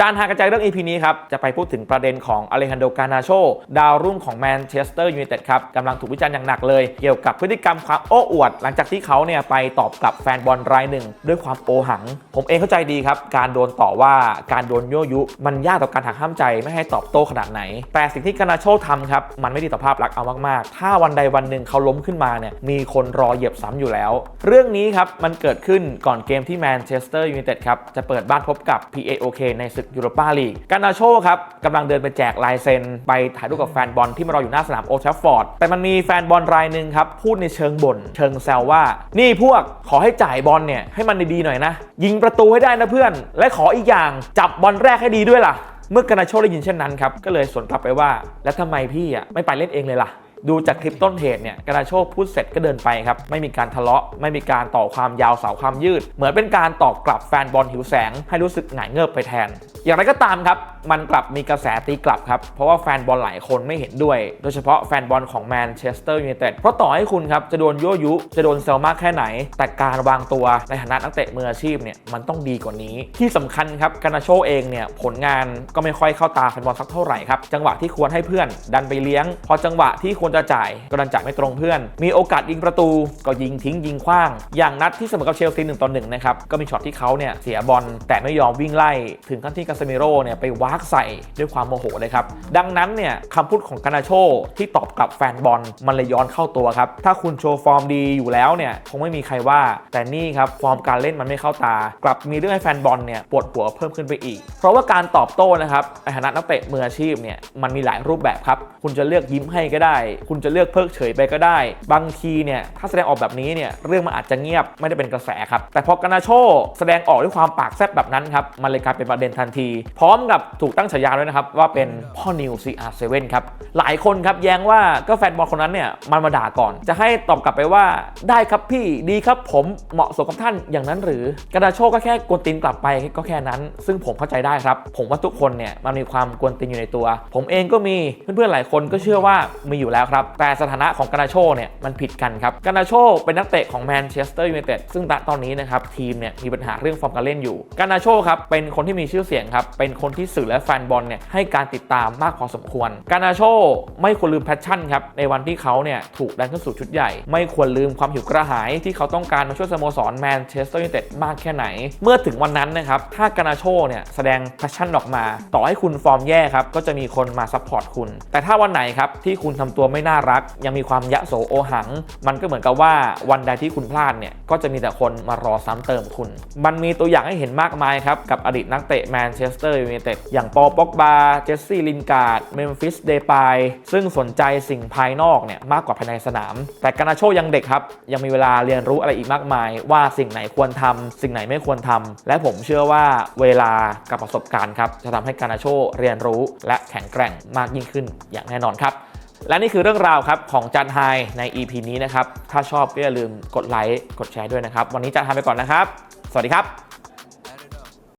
จานหากระจายเรื่อง EP นี้ครับ จะไปพูดถึงประเด็นของอเลฮันโดกานาโชดาวรุ่งของแมนเชสเตอร์ยูไนเต็ดครับกำลังถูกวิจารณ์อย่างหนักเลย เกี่ยวกับพฤติกรรมความโอ้อวด หลังจากที่เขาเนี่ยไปตอบกลับแฟนบอลรายหนึ่ง ด้วยความโอหัง ผมเองเข้าใจดีครับ การโดนต่อว่าการโดนยั่วยุ มันยากต่อการหักห้ามใจไม่ให้ตอบโต้ขนาดไหน แต่สิ่งที่กานาโชทำครับมันไม่ดีต่อภาพลักษณ์เอามากๆ ถ้าวันใดวันหนึ่งเขาล้มขึ้นมาเนี่ยมีคนรอเหยียบซ้ำอยู่แล้ว เรื่องนี้ครับมันเกิดขึ้นก่อนเกมที่แมนเชสเตอร์ยูไนเต็ดครับจะเปิดบ้านพบกับ PAOK ในศึกยูโรปาลีกกานาโชครับกำลังเดินไปแจกลายเซ็น ไปถ่ายรูปกับแฟนบอลที่มารออยู่หน้าสนามโอทัฟฟอร์ด แต่มันมีแฟนบอลรายหนึ่งครับ พูดในเชิงบ่นเชิงแซวว่า นี่พวกขอให้จ่ายบอลเนี่ย ให้มันดีๆหน่อยนะ ยิงประตูให้ได้นะเพื่อน และขออีกอย่างจับบอลแรกให้ดีด้วยล่ะเมื่อกานาโชได้ยินเช่นนั้นครับก็เลยสวนกลับไปว่า แล้วทำไมพี่อะไม่ไปเล่นเองเลยล่ะ ดูจากคลิปต้นเหตุเนี่ยกานาโชพูดเสร็จก็เดินไปครับ ไม่มีการทะเลาะ ไม่มีการต่อความยาวเสาความยืด เหมือนเป็นการตอบกลับแฟนบอลหิวแสง ให้รู้สึกหงายเงิบไปแทน อย่างไรก็ตามครับ มันกลับมีกระแสตีกลับครับ เพราะว่าแฟนบอลหลายคนไม่เห็นด้วย โดยเฉพาะแฟนบอลของแมนเชสเตอร์ยูไนเต็ดเพราะต่อให้คุณครับจะโดนยั่วยุ จะโดนเซลมากแค่ไหน แต่การวางตัวในฐานะนักเตะมืออาชีพเนี่ยมันต้องดีกว่านี้ ที่สำคัญครับกานาโชเองเนี่ยผลงานก็ไม่ค่อยเข้าตาแฟนบอลสักเท่าไหร่ครับจังหวะที่ควรให้เพื่อนดันไปเลี้ยง พอจังหวะที่ควรจะจ่ายก็ดันจ่ายไม่ตรงเพื่อน มีโอกาสยิงประตูก็ยิงทิ้งยิงขว้าง อย่างนัดที่เสมอกับเชลซีหนึ่งต่อหนึ่งนะครับก็มีช็อตที่เขาเนี่ยเสียบอลแต่ไม่ยอมวิ่งไล่ถึงขั้นที่กาเซมิโร่เนี่ยไปวากใส่ด้วยความโมโหเลยครับดังนั้นเนี่ยคำพูดของกานาโชที่ตอบกลับแฟนบอลมันเลยย้อนเข้าตัวครับถ้าคุณโชว์ฟอร์มดีอยู่แล้วเนี่ยคงไม่มีใครว่า แต่นี่ครับฟอร์มการเล่นมันไม่เข้าตา กลับมีเรื่องให้แฟนบอลเนี่ยปวดหัวเพิ่มขึ้นไปอีก เพราะว่าการตอบโต้นะครับในฐานะนักเตะมืออาชีพเนี่ยมันมีหลายรูปแบบครับคุณจะเลือกยิ้มให้ก็ได้คุณจะเลือกเพิกเฉยไปก็ได้ บางทีเนี่ยถ้าแสดงออกแบบนี้เนี่ยเรื่องมันอาจจะเงียบไม่ได้เป็นกระแสครับ แต่พอกานาโชแสดงออกด้วยความปากแซบแบบนั้นครับมันเลยกลายเป็นประเด็นทันที พร้อมกับถูกตั้งฉายาด้วยนะครับว่าเป็นพ่อนิว CR7 ครับหลายคนครับแย้งว่าก็แฟนบอลคนนั้นเนี่ยมันมาด่าก่อน จะให้ตอบกลับไปว่าได้ครับพี่ดีครับผมเหมาะสมกับท่านอย่างนั้นหรือกานาโชก็แค่กวนตีนกลับไปก็แค่นั้น ซึ่งผมเข้าใจได้ครับ ผมว่าทุกคนเนี่ยมันมีความกวนตีนอยู่ในตัว ผมเองก็มีเพื่อนๆหลายคนก็เชื่อว่ามีอยู่แล้วครับ แต่สถานะของกานาโชเนี่ยมันผิดกันครับกานาโชเป็นนักเตะของแมนเชสเตอร์ยูไนเต็ดซึ่งณตอนนี้นะครับทีมเนี่ยมีปัญหาเรื่องฟอร์มการเล่นอยู่กานาโชครับเป็นคนที่มีชื่อเสียงครับเป็นคนที่สื่อและแฟนบอลเนี่ยให้การติดตามมากพอสมควรกานาโชไม่ควรลืมแพชชั่นครับในวันที่เขาเนี่ยถูกดันขึ้นสู่ชุดใหญ่ ไม่ควรลืมความหิวกระหายที่เขาต้องการมาช่วยสโมสรแมนเชสเตอร์ยูไนเต็ดมากแค่ไหน เมื่อถึงวันนั้นนะครับถ้ากานาโชเนี่ยแสดงแพชชั่นออกมา ต่อให้คุณฟอร์มแย่ครับก็จะมีคนมาซัพพอร์ตคุณ แต่ถ้าวันไหนครับที่คุณทำตัวไไม่น่ารัก ยังมีความยะโสโอหัง มันก็เหมือนกับว่าวันใดที่คุณพลาดเนี่ยก็จะมีแต่คนมารอซ้ำเติมคุณ มันมีตัวอย่างให้เห็นมากมายครับกับอดีตนักเตะแมนเชสเตอร์ยูไนเต็ดอย่างปอป็อกบา เจสซี่ลินการ์ด เมมฟิสเดปายซึ่งสนใจสิ่งภายนอกเนี่ยมากกว่าภายในสนาม แต่กานาโชยังเด็กครับ ยังมีเวลาเรียนรู้อะไรอีกมากมาย ว่าสิ่งไหนควรทำสิ่งไหนไม่ควรทำและผมเชื่อว่าเวลากับประสบการณ์ครับจะทำให้กานาโชเรียนรู้และแข็งแกร่งมากยิ่งขึ้นอย่างแน่นอนครับ และนี่คือเรื่องราวครับของจันไฮใน EP นี้นะครับ ถ้าชอบก็อย่าลืมกดไลค์กดแชร์ด้วยนะครับ วันนี้จันไฮไปก่อนนะครับ สวัสดีครับ